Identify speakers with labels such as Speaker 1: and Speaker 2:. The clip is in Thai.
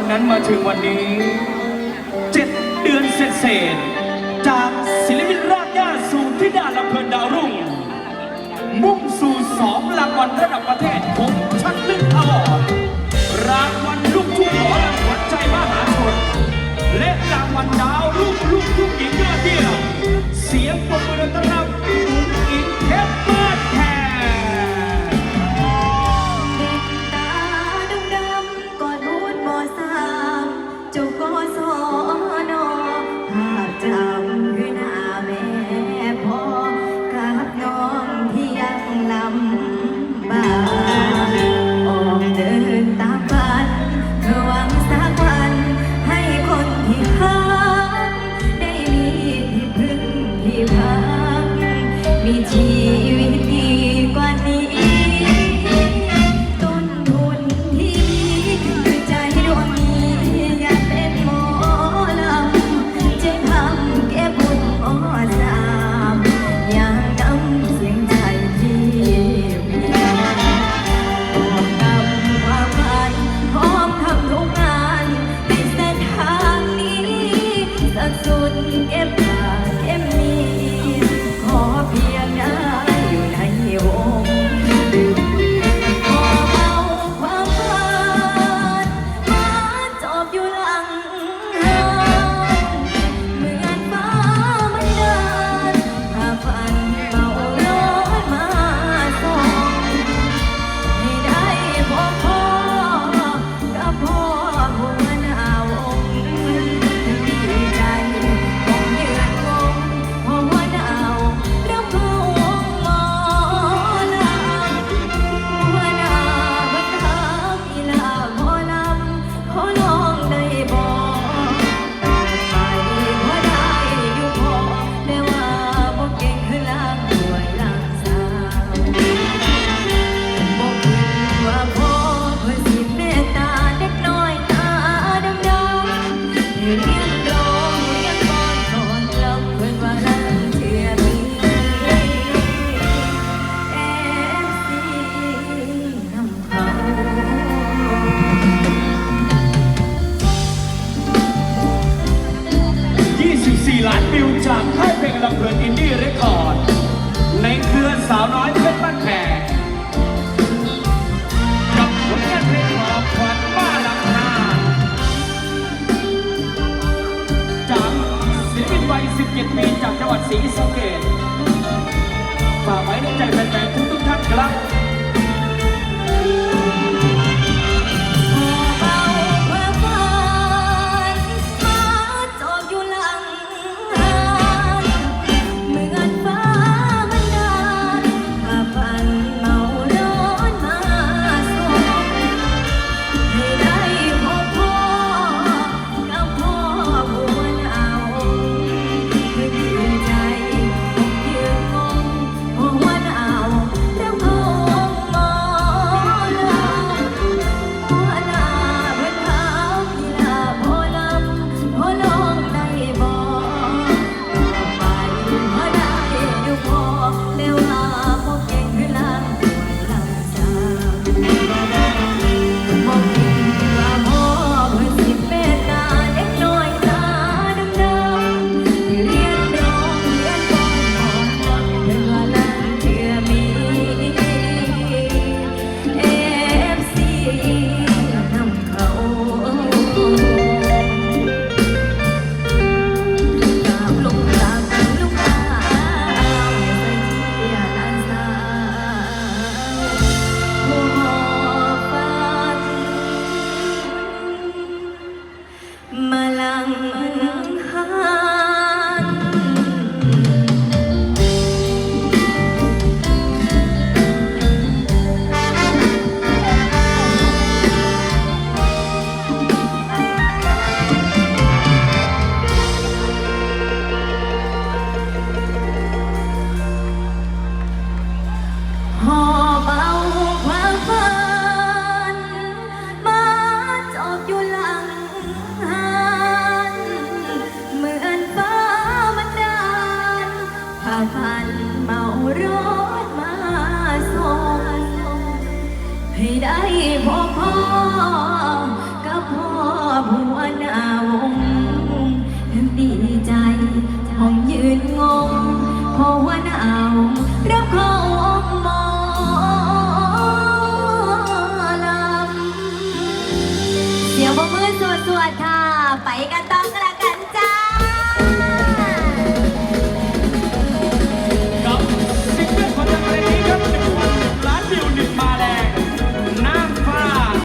Speaker 1: วันนั้นมาถึงวันนี้เจ็ดเดือนเศษจากศิลปินรากหญ้าสู่ที่ดาลำเพลินดาวรุ่ง มุ่งสู่สองรางวัลระดับประเทศผมชัดลึกอวอร์ด
Speaker 2: ชีวิตดีกว่านี้ ต้นทุนที่ใจดวงนี้ยากเป็นหมอลำจะทำแก้บุญหมอสาอยากนำเสียงใจที่มีบอกนำความพร้อมทำทุกงานในเส้นทางนี้สักสุดเก็บ
Speaker 1: จากค่ายเพลงลำเพลินอินดี้เรคคอร์ด ในเครือสาวน้อยเพชรบ้านแพงกับผลงานเพลงหอบขวัญบ้าลำพานจากศิลปินวัย 17 ปีจากจังหวัดศรีสะเก
Speaker 2: malang, malang. พ่อพ่อกับพ่อผัวนา